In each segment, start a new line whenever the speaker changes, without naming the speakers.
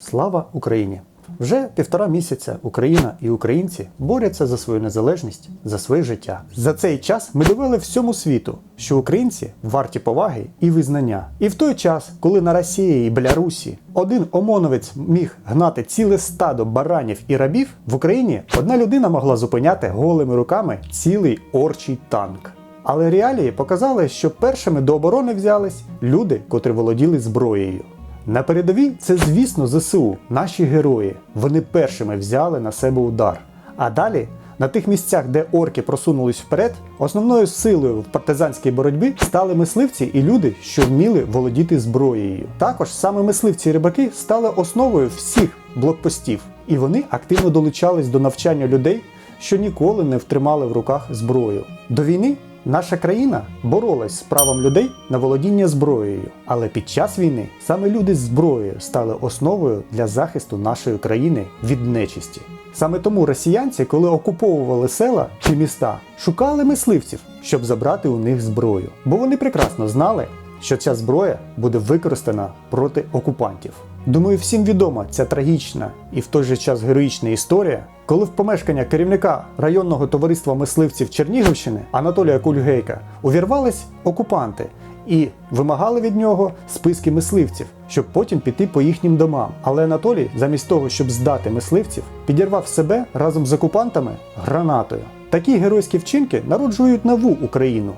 Слава Україні! Вже півтора місяця Україна і українці борються за свою незалежність, за своє життя. За цей час ми довели всьому світу, що українці варті поваги і визнання. І в той час, коли на Росії і Білорусі один омоновець міг гнати ціле стадо баранів і рабів, в Україні одна людина могла зупиняти голими руками цілий орчий танк. Але реалії показали, що першими до оборони взялись люди, котрі володіли зброєю. На передовій це, звісно, ЗСУ, наші герої. Вони першими взяли на себе удар. А далі, на тих місцях, де орки просунулись вперед, основною силою в партизанській боротьбі стали мисливці і люди, що вміли володіти зброєю. Також саме мисливці і рибаки стали основою всіх блокпостів, і вони активно долучались до навчання людей, що ніколи не втримали в руках зброю. До війни Наша країна боролась з правом людей на володіння зброєю, але під час війни саме люди з зброєю стали основою для захисту нашої країни від нечисті. Саме тому росіянці, коли окуповували села чи міста, шукали мисливців, щоб забрати у них зброю, бо вони прекрасно знали, що ця зброя буде використана проти окупантів. Думаю, всім відома ця трагічна і в той же час героїчна історія, коли в помешкання керівника районного товариства мисливців Чернігівщини Анатолія Кульгейка увірвались окупанти і вимагали від нього списки мисливців, щоб потім піти по їхнім домам. Але Анатолій, замість того, щоб здати мисливців, підірвав себе разом з окупантами гранатою. Такі геройські вчинки народжують нову Україну,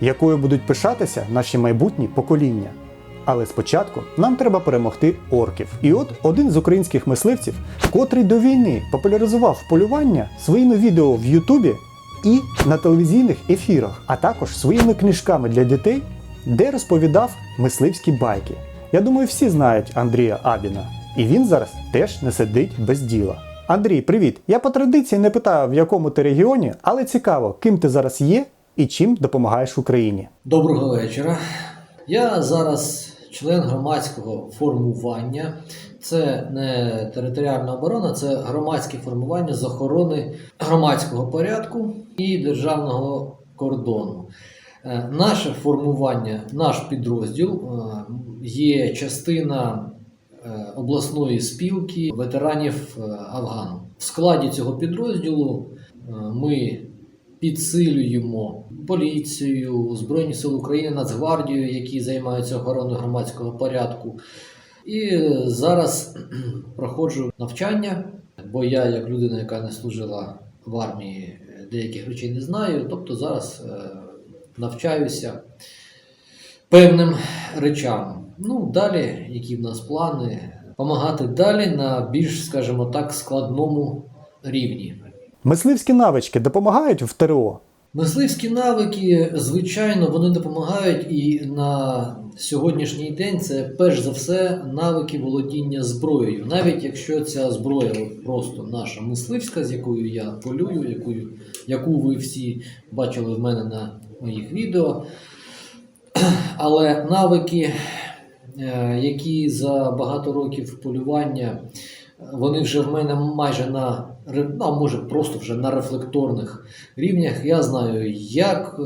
якою будуть пишатися наші майбутні покоління. Але спочатку нам треба перемогти орків. І от один з українських мисливців, котрий до війни популяризував полювання своїми відео в Ютубі і на телевізійних ефірах, а також своїми книжками для дітей, де розповідав мисливські байки. Я думаю, всі знають Андрія Абіна. І він зараз теж не сидить без діла. Андрій, привіт! Я по традиції не питаю, в якому ти регіоні, але цікаво, ким ти зараз є і чим допомагаєш Україні.
Доброго вечора. Я зараз член громадського формування. Це не територіальна оборона, це громадське формування з охорони громадського порядку і державного кордону. Е, Наше формування, наш підрозділ е, є частина е, обласної спілки ветеранів Афгану. В складі цього підрозділу ми підсилюємо поліцію, Збройні Сили України, Нацгвардію, які займаються охороною громадського порядку. І зараз проходжу навчання, бо я, як людина, яка не служила в армії, деяких речей не знаю. Тобто зараз е, навчаюся певним речам. Ну, далі, які в нас плани, допомагати далі на більш, скажімо так, складному рівні.
Мисливські навички допомагають в ТРО.
Мисливські навики, звичайно, вони допомагають і на сьогоднішній день це перш за все навики володіння зброєю. Навіть якщо ця зброя просто наша мисливська, з якою я полюю, якою, яку ви всі бачили в мене на моїх відео. Але навики, е, які за багато років полювання, вони вже в мене майже на а може просто вже на рефлекторних рівнях. Я знаю, як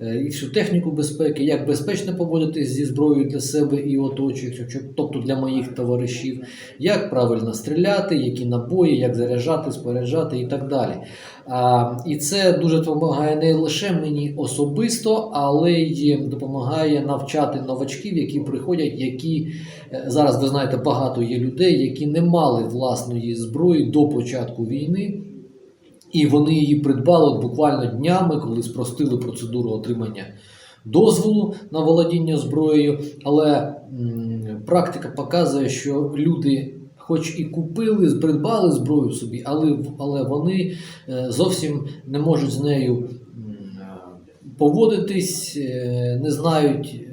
е, і всю техніку безпеки, як безпечно поводитись зі зброєю для себе і оточуючих, тобто для моїх товаришів, як правильно стріляти, які набої, як заряджати, споряджати і так далі. А, і це дуже допомагає не лише мені особисто, але й допомагає навчати новачків, які приходять, які е, зараз ви знаєте, багато є людей, які не мали власної зброї до початку війни. І вони її придбали буквально днями, коли спростили процедуру отримання дозволу на володіння зброєю. Але м, практика показує, що люди, хоч і купили, придбали зброю собі, але, але вони е, зовсім не можуть з нею поводитись, е, не знають. е,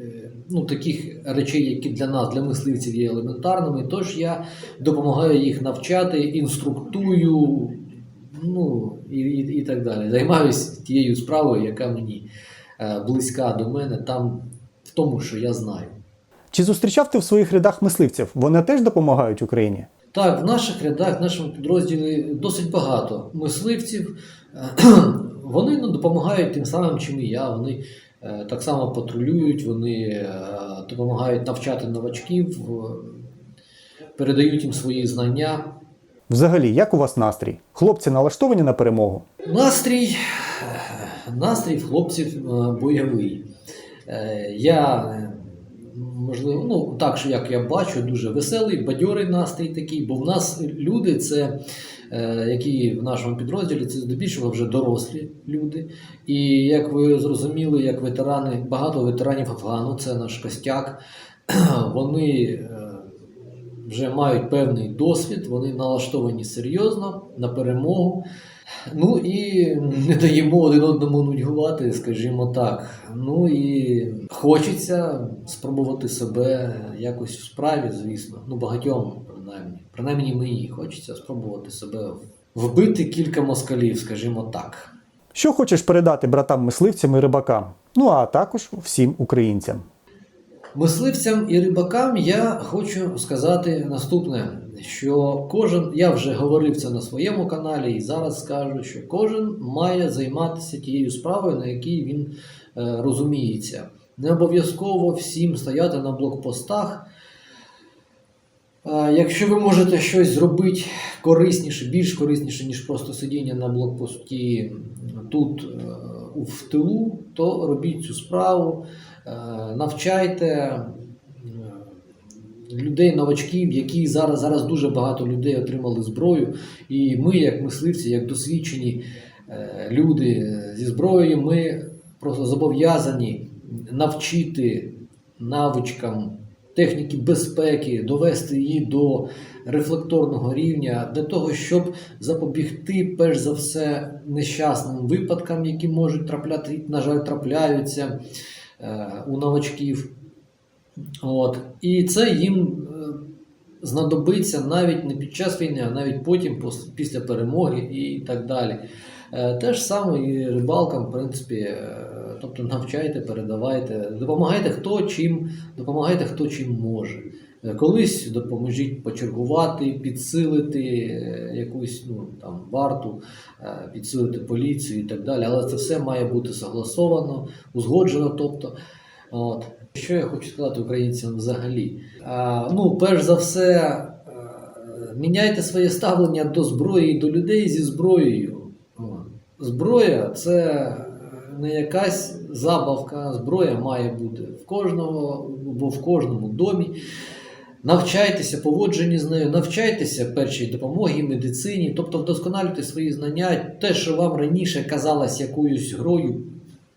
Ну, таких речей, які для нас, для мисливців, є елементарними. Тож я допомагаю їх навчати, інструктую, ну і, і, і так далі. Займаюся тією справою, яка мені близька до мене, там в тому, що я знаю.
Чи зустрічав ти в своїх рядах мисливців? Вони теж допомагають Україні?
Так, в наших рядах, в нашому підрозділі досить багато мисливців. Е, Вони ну, допомагають тим самим, чим і я. Вони е, так само патрулюють, вони е, допомагають навчати новачків. передають їм свої знання.
Взагалі, як у вас настрій? Хлопці налаштовані на перемогу?
Настрій, настрій в хлопців е, бойовий. Е, Я, е, можливо, ну так що як я бачу, дуже веселий, бадьорий настрій такий, бо в нас люди, це, е, які в нашому підрозділі, це здебільшого вже дорослі люди. І як ви зрозуміли, як ветерани, багато ветеранів Афгану, це наш костяк, вони е, вже мають певний досвід, вони налаштовані серйозно на перемогу. Ну і не даємо один одному нудьгувати, скажімо так. Ну і хочеться спробувати себе якось в справі, звісно. Ну, багатьом, принаймні. Принаймні мені хочеться спробувати себе вбити кілька москалів, скажімо так.
Що хочеш передати братам мисливцям і рибакам? Ну а також всім українцям.
Мисливцям і рибакам я хочу сказати наступне: що кожен, я вже говорив це на своєму каналі, і зараз скажу, що кожен має займатися тією справою, на якій він е, розуміється. Не обов'язково всім стояти на блокпостах. Е, Якщо ви можете щось зробити корисніше, більш корисніше, ніж просто сидіння на блокпості тут е, в тилу, то робіть цю справу, е, навчайте людей, новачків, які зараз, зараз дуже багато людей отримали зброю. І ми, як мисливці, як досвідчені е, люди зі зброєю, ми просто зобов'язані навчити навичкам техніки безпеки, довести її до рефлекторного рівня для того, щоб запобігти, перш за все, нещасним випадкам, які можуть трапляти, на жаль, трапляються е, у новачків. От. І це їм е, знадобиться навіть не під час війни, а навіть потім, після перемоги і так далі. Е, Те ж саме і рибалкам, в принципі, е, тобто навчайте, передавайте, допомагайте хто чим, допомагайте хто чим може. Колись допоможіть почергувати, підсилити якусь ну, там, варту, підсилити поліцію і так далі. Але це все має бути согласовано, узгоджено. Тобто, от. Що я хочу сказати українцям взагалі? А, ну, перш за все, міняйте своє ставлення до зброї і до людей зі зброєю. Зброя це не якась забавка, зброя має бути в кожного, бо в кожному домі. Навчайтеся поводженні з нею, навчайтеся першій допомогі, медицині, тобто вдосконалюйте свої знання. Те, що вам раніше казалось якоюсь грою,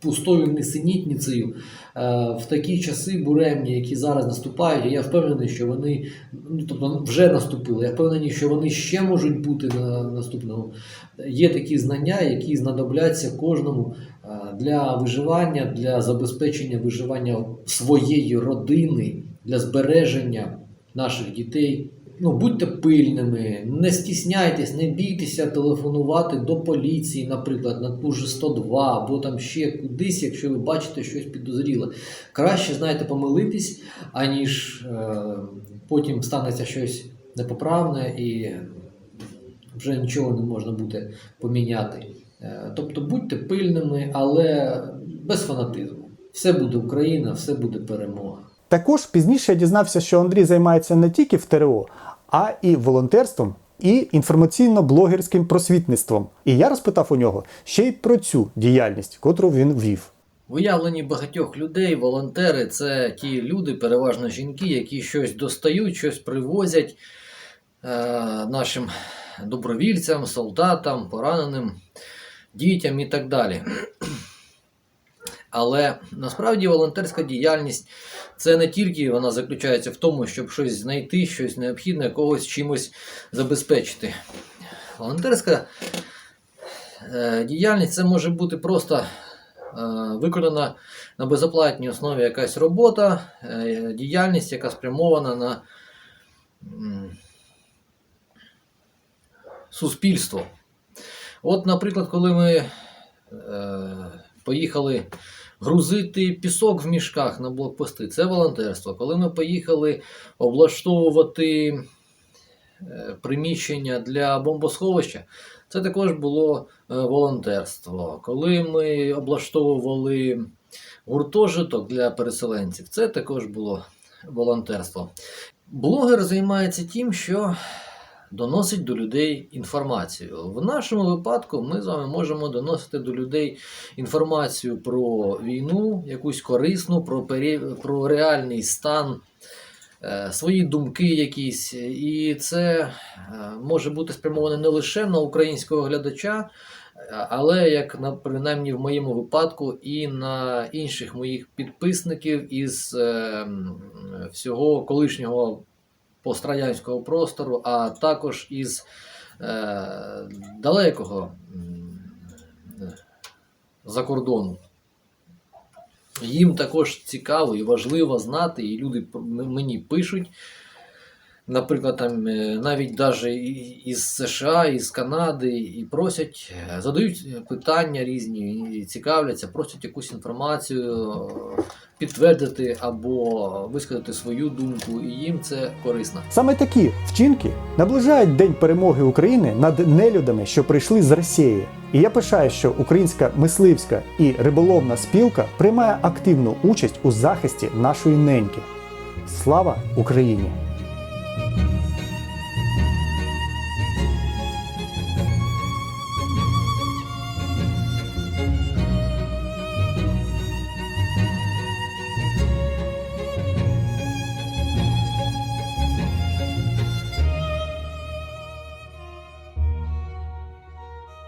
пустою несенітницею, е, в такі часи буремні, які зараз наступають, я впевнений, що вони ну, тобто вже наступили. Я впевнений, що вони ще можуть бути на наступному. Є такі знання, які знадобляться кожному е, для виживання, для забезпечення виживання своєї родини, для збереження наших дітей. Ну, будьте пильними, не стісняйтесь, не бійтеся телефонувати до поліції, наприклад, на ту ж 102 або там ще кудись, якщо ви бачите щось підозріле. Краще, знаєте, помилитись, аніж е, потім станеться щось непоправне і вже нічого не можна буде поміняти. Е, тобто будьте пильними, але без фанатизму. Все буде Україна, все буде перемога.
Також пізніше я дізнався, що Андрій займається не тільки в ТРО, а і волонтерством і інформаційно-блогерським просвітництвом. І я розпитав у нього ще й про цю діяльність, котру він вів.
В уявленні багатьох людей волонтери це ті люди, переважно жінки, які щось достають, щось привозять е, нашим добровільцям, солдатам, пораненим, дітям і так далі. Але насправді волонтерська діяльність це не тільки вона заключається в тому, щоб щось знайти, щось необхідне, когось чимось забезпечити. Волонтерська е, діяльність це може бути просто е, виконана на безоплатній основі якась робота, е, діяльність, яка спрямована на суспільство. От, наприклад, коли ми поїхали грузити пісок в мішках на блокпости, це волонтерство. Коли ми поїхали облаштовувати е, приміщення для бомбосховища, це також було е, волонтерство. Коли ми облаштовували гуртожиток для переселенців, це також було волонтерство. Блогер займається тим, що доносить до людей інформацію. В нашому випадку ми з вами можемо доносити до людей інформацію про війну, якусь корисну, про, про реальний стан, е, свої думки якісь. І це е, може бути спрямоване не лише на українського глядача, е, але як на принаймні в моєму випадку, і на інших моїх підписників із всього колишнього пострадянського простору, а також із е, далекого за закордону. Їм також цікаво і важливо знати, і люди мені пишуть. Наприклад, там е, навіть даже із США, із Канади, і просять, е, задають питання різні, і цікавляться, просять якусь інформацію е, підтвердити або висказати свою думку, і їм це корисно.
Саме такі вчинки наближають День перемоги України над нелюдами, що прийшли з Росії. І я пишаю, що українська мисливська і риболовна спілка приймає активну участь у захисті нашої неньки. Слава Україні! you